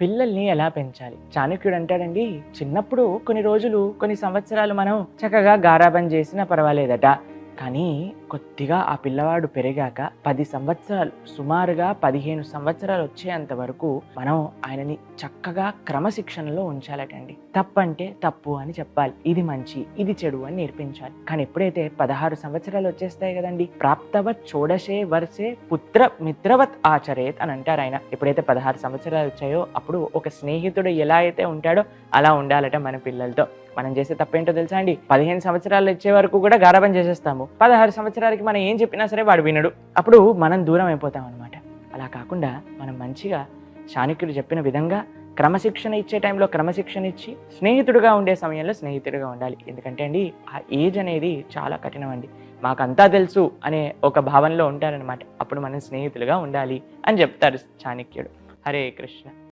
పిల్లల్ని ఎలా పెంచాలి? చాణక్యుడు అంటాడండి చిన్నప్పుడు కొన్ని రోజులు కొన్ని సంవత్సరాలు మనం చక్కగా గారాబం చేసినా పర్వాలేదట. కానీ కొద్దిగా ఆ పిల్లవాడు పెరిగాక పది సంవత్సరాలు సుమారుగా పదిహేను సంవత్సరాలు వచ్చేంత వరకు మనం ఆయనని చక్కగా క్రమశిక్షణలో ఉంచాలటండి. తప్పంటే తప్పు అని చెప్పాలి. ఇది మంచి ఇది చెడు అని నేర్పించాలి. కానీ ఎప్పుడైతే పదహారు సంవత్సరాలు వచ్చేస్తాయి కదండి ప్రాప్తవత్ చూడసే వర్షే పుత్ర మిత్రవత్ ఆచరేత్ అని అంటారు ఆయన. ఎప్పుడైతే పదహారు సంవత్సరాలు వచ్చాయో అప్పుడు ఒక స్నేహితుడు ఎలా అయితే ఉంటాడో అలా ఉండాలట మన పిల్లలతో. మనం చేసే తప్పేంటో తెలుసా అండి? పదిహేను సంవత్సరాలు వచ్చే వరకు కూడా గారాబం చేసేస్తాము. పదహారు సంవత్సరాలు సంవత్సరాలకి మనం ఏం చెప్పినా సరే వాడు వినడు. అప్పుడు మనం దూరం అయిపోతాం అనమాట అలా కాకుండా మనం మంచిగా చాణక్యుడు చెప్పిన విధంగా క్రమశిక్షణ ఇచ్చే టైంలో క్రమశిక్షణ ఇచ్చి స్నేహితుడుగా ఉండే సమయంలో స్నేహితుడిగా ఉండాలి. ఎందుకంటే అండి ఆ ఏజ్ అనేది చాలా కఠినం అండి. మాకంతా తెలుసు అనే ఒక భావనలో ఉంటారనమాట అప్పుడు మనం స్నేహితులుగా ఉండాలి అని చెప్తారు చాణక్యుడు హరే కృష్ణ.